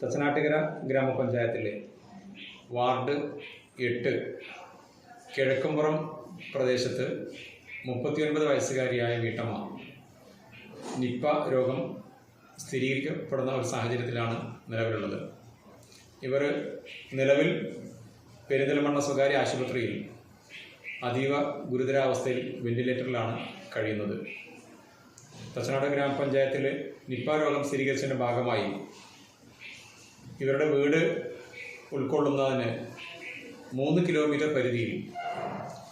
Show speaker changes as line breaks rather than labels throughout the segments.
തച്ചനാട്ടുകര ഗ്രാമപഞ്ചായത്തിലെ വാർഡ് എട്ട് കിഴക്കുംപുറം പ്രദേശത്ത് മുപ്പത്തിയൊൻപത് വയസ്സുകാരിയായ വീട്ടമ്മ നിപ്പ രോഗം സ്ഥിരീകരിക്കപ്പെടുന്ന ഒരു സാഹചര്യത്തിലാണ് നിലവിലുള്ളത്. ഇവർ നിലവിൽ പെരിന്തൽമണ്ണ സ്വകാര്യ ആശുപത്രിയിൽ അതീവ ഗുരുതരാവസ്ഥയിൽ വെന്റിലേറ്ററിലാണ് കഴിയുന്നത്. തച്ചനാട് ഗ്രാമപഞ്ചായത്തിൽ നിപ്പ രോഗം സ്ഥിരീകരിച്ചതിന്റെ ഭാഗമായി ഇവരുടെ വീട് ഉൾക്കൊള്ളുന്നതിന് മൂന്ന് കിലോമീറ്റർ പരിധിയിൽ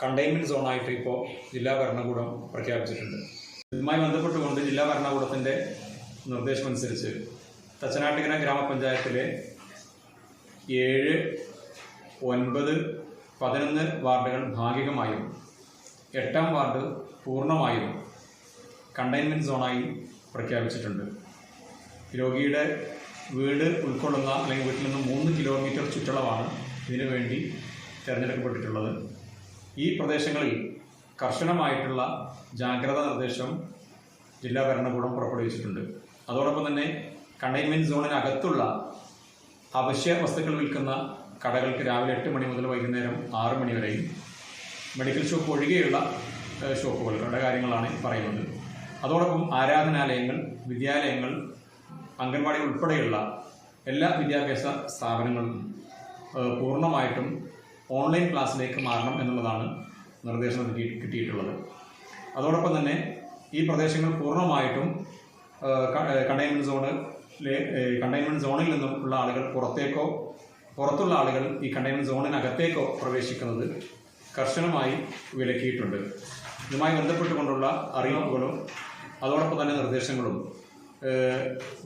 കണ്ടെയ്ൻമെന്റ് സോണായിട്ട് ഇപ്പോൾ ജില്ലാ ഭരണകൂടം പ്രഖ്യാപിച്ചിട്ടുണ്ട്. ഇതുമായി ബന്ധപ്പെട്ടുകൊണ്ട് ജില്ലാ ഭരണകൂടത്തിന്റെ നിർദ്ദേശമനുസരിച്ച് തച്ചനാട്ടുകര ഗ്രാമപഞ്ചായത്തിലെ ഏഴ് ഒൻപത് പതിനൊന്ന് വാർഡുകൾ ഭാഗികമായും എട്ടാം വാർഡ് പൂർണമായും കണ്ടെയ്ൻമെന്റ് സോണായി പ്രഖ്യാപിച്ചിട്ടുണ്ട്. രോഗിയുടെ വീട് ഉൾക്കൊള്ളുന്ന അല്ലെങ്കിൽ വീട്ടിൽ നിന്ന് മൂന്ന് കിലോമീറ്റർ ചുറ്റളവാണ് ഇതിനു വേണ്ടി തിരഞ്ഞെടുക്കപ്പെട്ടിട്ടുള്ളത്. ഈ പ്രദേശങ്ങളിൽ കർശനമായിട്ടുള്ള ജാഗ്രതാ നിർദ്ദേശം ജില്ലാ ഭരണകൂടം പുറപ്പെടുവിച്ചിട്ടുണ്ട്. അതോടൊപ്പം തന്നെ കണ്ടെയ്ൻമെന്റ് സോണിനകത്തുള്ള അവശ്യ വസ്തുക്കൾ വിൽക്കുന്ന കടകൾക്ക് രാവിലെ എട്ട് മണി മുതൽ വൈകുന്നേരം ആറ് മണി വരെയും മെഡിക്കൽ ഷോപ്പ് ഒഴികെയുള്ള ഷോപ്പുകളുടെ കാര്യങ്ങളാണ് പറയുന്നത്. അതോടൊപ്പം ആരാധനാലയങ്ങൾ വിദ്യാലയങ്ങൾ അംഗൻവാടി ഉൾപ്പെടെയുള്ള എല്ലാ വിദ്യാഭ്യാസ സ്ഥാപനങ്ങളും പൂർണമായിട്ടും ഓൺലൈൻ ക്ലാസ്സിലേക്ക് മാറണം എന്നുള്ളതാണ് നിർദ്ദേശം കിട്ടി കിട്ടിയിട്ടുള്ളത്. അതോടൊപ്പം തന്നെ ഈ പ്രദേശങ്ങൾ പൂർണമായിട്ടും കണ്ടെയ്ൻമെന്റ് സോണിലെ കണ്ടെയ്ൻമെന്റ് സോണിൽ നിന്നും ഉള്ള ആളുകൾ പുറത്തേക്കോ പുറത്തുള്ള ആളുകൾ ഈ കണ്ടെയ്ൻമെന്റ് സോണിനകത്തേക്കോ പ്രവേശിക്കുന്നത് കർശനമായി വിലക്കിയിട്ടുണ്ട്. ഇതുമായി ബന്ധപ്പെട്ടുകൊണ്ടുള്ള അറിയിപ്പുകളും അതോടൊപ്പം തന്നെ നിർദ്ദേശങ്ങളും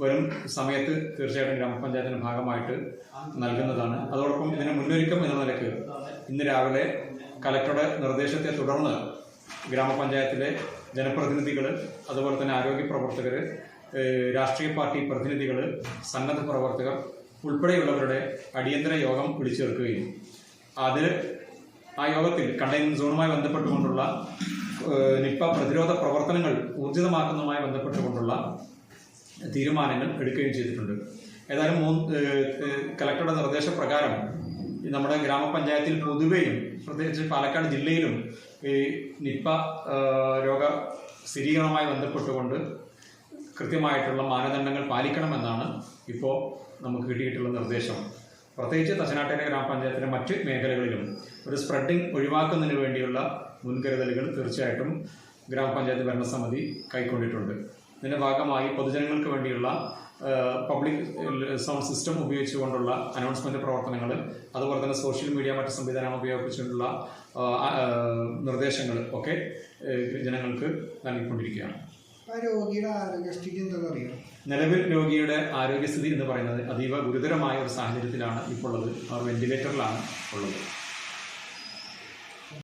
വരും സമയത്ത് തീർച്ചയായിട്ടും ഗ്രാമപഞ്ചായത്തിന്റെ ഭാഗമായിട്ട് നൽകുന്നതാണ്. അതോടൊപ്പം ഇതിന് മുന്നൊരുക്കം എന്ന നിലയ്ക്ക് ഇന്ന് രാവിലെ കലക്ടറുടെ നിർദ്ദേശത്തെ തുടർന്ന് ഗ്രാമപഞ്ചായത്തിലെ ജനപ്രതിനിധികൾ അതുപോലെ തന്നെ ആരോഗ്യ പ്രവർത്തകർ രാഷ്ട്രീയ പാർട്ടി പ്രതിനിധികൾ സന്നദ്ധ പ്രവർത്തകർ ഉൾപ്പെടെയുള്ളവരുടെ അടിയന്തര യോഗം വിളിച്ചു ചേർക്കുകയും അതിൽ ആ യോഗത്തിൽ കണ്ടെയ്ൻമെന്റ് സോണുമായി ബന്ധപ്പെട്ടുകൊണ്ടുള്ള നിപ്പ പ്രതിരോധ പ്രവർത്തനങ്ങൾ ഊർജിതമാക്കുന്നതുമായി ബന്ധപ്പെട്ടുകൊണ്ടുള്ള തീരുമാനങ്ങൾ എടുക്കുകയും ചെയ്തിട്ടുണ്ട്. ഏതായാലും മൂന്ന് കലക്ടറുടെ നിർദ്ദേശപ്രകാരം നമ്മുടെ ഗ്രാമപഞ്ചായത്തിൽ പൊതുവെയും പ്രത്യേകിച്ച് പാലക്കാട് ജില്ലയിലും ഈ നിപ്പ രോഗ സ്ഥിരീകരണവുമായി ബന്ധപ്പെട്ടുകൊണ്ട് കൃത്യമായിട്ടുള്ള മാനദണ്ഡങ്ങൾ പാലിക്കണമെന്നാണ് ഇപ്പോൾ നമുക്ക് കിട്ടിയിട്ടുള്ള നിർദ്ദേശം. പ്രത്യേകിച്ച് തച്ചനാട്ടേര ഗ്രാമപഞ്ചായത്തിലെ മറ്റ് മേഖലകളിലും ഒരു സ്പ്രെഡിംഗ് ഒഴിവാക്കുന്നതിന് വേണ്ടിയുള്ള മുൻകരുതലുകൾ തീർച്ചയായിട്ടും ഗ്രാമപഞ്ചായത്ത് ഭരണസമിതി കൈക്കൊണ്ടിട്ടുണ്ട്. ഇതിന്റെ ഭാഗമായി പൊതുജനങ്ങൾക്ക് വേണ്ടിയുള്ള പബ്ലിക് സൗണ്ട് സിസ്റ്റം ഉപയോഗിച്ചുകൊണ്ടുള്ള അനൗൺസ്മെന്റ് പ്രവർത്തനങ്ങൾ അതുപോലെ തന്നെ സോഷ്യൽ മീഡിയ മറ്റ് സംവിധാനം ഉപയോഗിച്ചുകൊണ്ടുള്ള നിർദ്ദേശങ്ങൾ ഒക്കെ ജനങ്ങൾക്ക് നൽകിക്കൊണ്ടിരിക്കുകയാണ്.
രോഗിയുടെ ആരോഗ്യസ്ഥിതി
നിലവിൽ രോഗിയുടെ ആരോഗ്യസ്ഥിതി എന്ന് പറയുന്നത് അതീവ ഗുരുതരമായ ഒരു സാഹചര്യത്തിലാണ് ഇപ്പോൾ ഉള്ളത് അവർ വെന്റിലേറ്ററിലാണ് ഉള്ളത്.